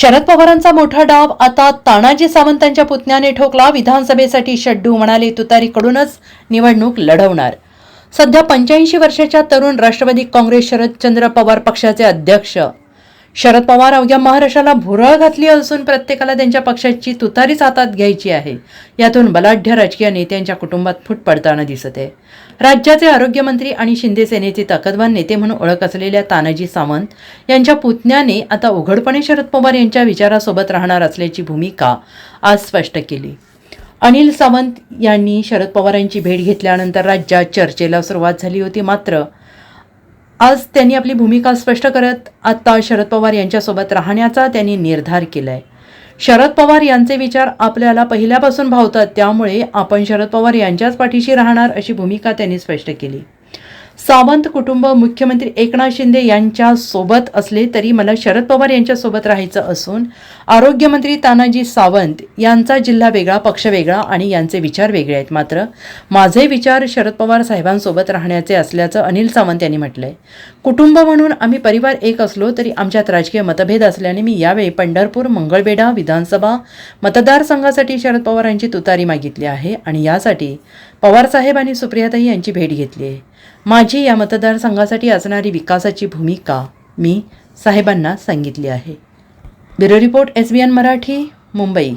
शरद पवारांचा मोठा डाव आता तानाजी सावंतांच्या पुतण्याने ठोकला. विधानसभेसाठी शड्डू म्हणाले तुतारीकडूनच निवडणूक लढवणार. सध्या पंच्याऐंशी वर्षाच्या तरुण राष्ट्रवादी काँग्रेस शरदचंद्र पवार पक्षाचे अध्यक्ष शरद पवार अवघ्या महाराष्ट्राला भुरळ घातली असून प्रत्येकाला त्यांच्या पक्षाची तुतारीच हातात घ्यायची आहे. यातून बलाढ्य राजकीय नेत्यांच्या कुटुंबात फूट पडताना दिसत आहे. राज्याचे आरोग्यमंत्री आणि शिंदे सेनेचे ताकदवान नेते म्हणून ओळख असलेल्या तानाजी सावंत यांच्या पुतण्याने आता उघडपणे शरद पवार यांच्या विचारासोबत राहणार असल्याची भूमिका आज स्पष्ट केली. अनिल सावंत यांनी शरद पवारांची भेट घेतल्यानंतर राज्यात चर्चेला सुरुवात झाली होती मात्र आज त्यांनी आपली भूमिका स्पष्ट करत आत्ता शरद पवार यांच्यासोबत राहण्याचा त्यांनी निर्धार केलाय. शरद पवार यांचे विचार आपल्याला पहिल्यापासून भावतात त्यामुळे आपण शरद पवार यांच्याच पाठीशी राहणार अशी भूमिका त्यांनी स्पष्ट केली. सावंत कुटुंब मुख्यमंत्री एकनाथ शिंदे यांच्या सोबत असले तरी मला शरद पवार यांच्यासोबत राहायचं असून आरोग्यमंत्री तानाजी सावंत यांचा जिल्हा वेगळा पक्ष वेगळा आणि यांचे विचार वेगळे आहेत. मात्र माझे विचार शरद पवार साहेबांसोबत राहण्याचे असल्याचं अनिल सावंत यांनी म्हटलंय. कुटुंब म्हणून आम्ही परिवार एक असलो तरी आमच्यात राजकीय मतभेद असल्याने मी यावेळी पंढरपूर मंगळवेढा विधानसभा मतदारसंघासाठी शरद पवारांची तुतारी मागितली आहे आणि यासाठी पवारसाहेब आणि सुप्रियाताई यांची भेट घेतली आहे. माझी या मतदारसंघासाठी असणारी विकासाची भूमिका मी साहेबांना सांगितली आहे. Bureau report S B N Marathi Mumbai.